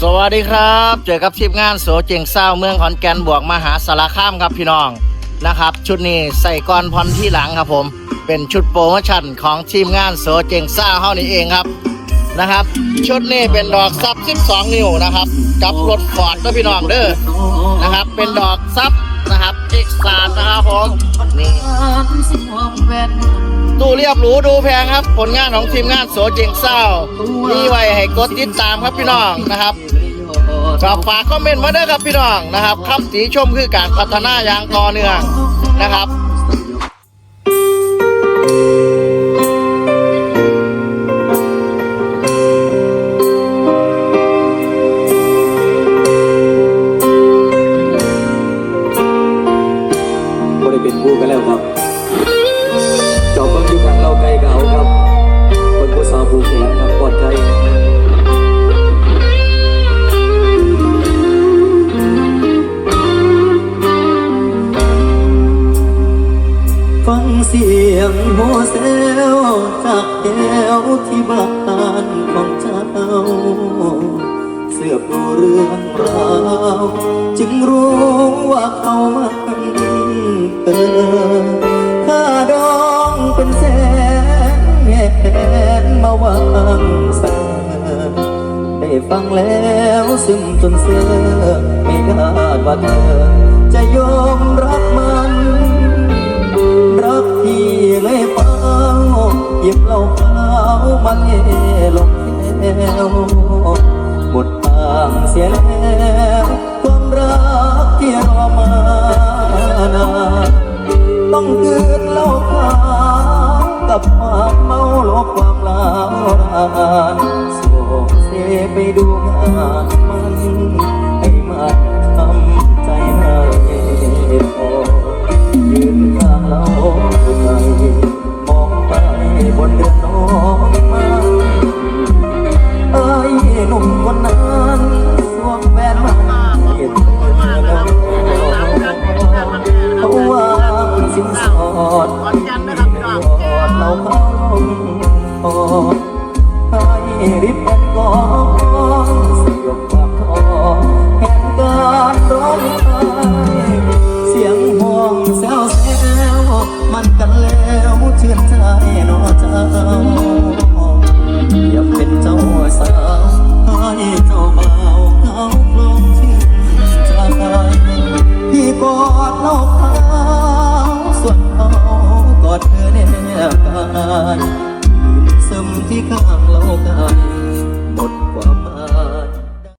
สวัสดีครับ เจอกับทีมงานโสเจียงเศร้าเมืองขอนแก่นบวกมหาสารคามครับพี่น้องนะครับ ชุดนี้ใส่ก้อนพรที่หลังครับผม เป็นชุดโปรโมชั่นของทีมงานโสเจียงเศร้าเฮานี่เองครับ นะครับ ชุดนี้เป็นดอกซับ 12 นิ้วนะครับ กับรถฟอร์ดด้วยพี่น้องเด้อนะครับ เป็นดอกซับนะครับเอ็กซ์ตานะครับผมนี่ตู้เรียบหรูดูแพงครับ ผลงานของทีมงานโสเจงเศร้า มีไว้ให้กดติดตามครับพี่น้องนะครับก็ฝากคอมเมนต์มาเด้อครับพี่น้องนะครับคำติชมคือการพัฒนาอย่างต่อเนื่องนะครับ ได้เป็นคู่กันแล้วครับเจอบเบิ่งอยู่ข้างเราไกลเก่าครับบนผู้สาวผู้แขนครับปลอดภัยฟังเสียงโมเซลจากแก้วที่บ้านของเจ้า เสือบดูเรื่องราว จึงรู้ว่าเขามัน เกินค่าดองเป็นแสนแหนมาวางเสนอได้ฟังแล้วซึมจนเสือไม่คาดว่าเธอ จะยอมรับมัน รักที่เลยเป้าหยิบเหล้าขาวมันเอลงแก้วหมดทางเสียแล้ว ต้องคืนเล่าขาวกับความเมาลบความลาวรานส่งเสไปดูงาน ริบเป็นกองสยบคามท้อแห่งการร้องไห้เสียงหวงแซวแซวมันกันแล้วเชื่อใจนอเจ้าอย่าเป็นเจ้าสาวให้เจ้าบ่าวเขาลงชื่ใจพี่กอดเล่าเขาส่วนเขากอดเธอแนบกาย ที่ข้างโลากัน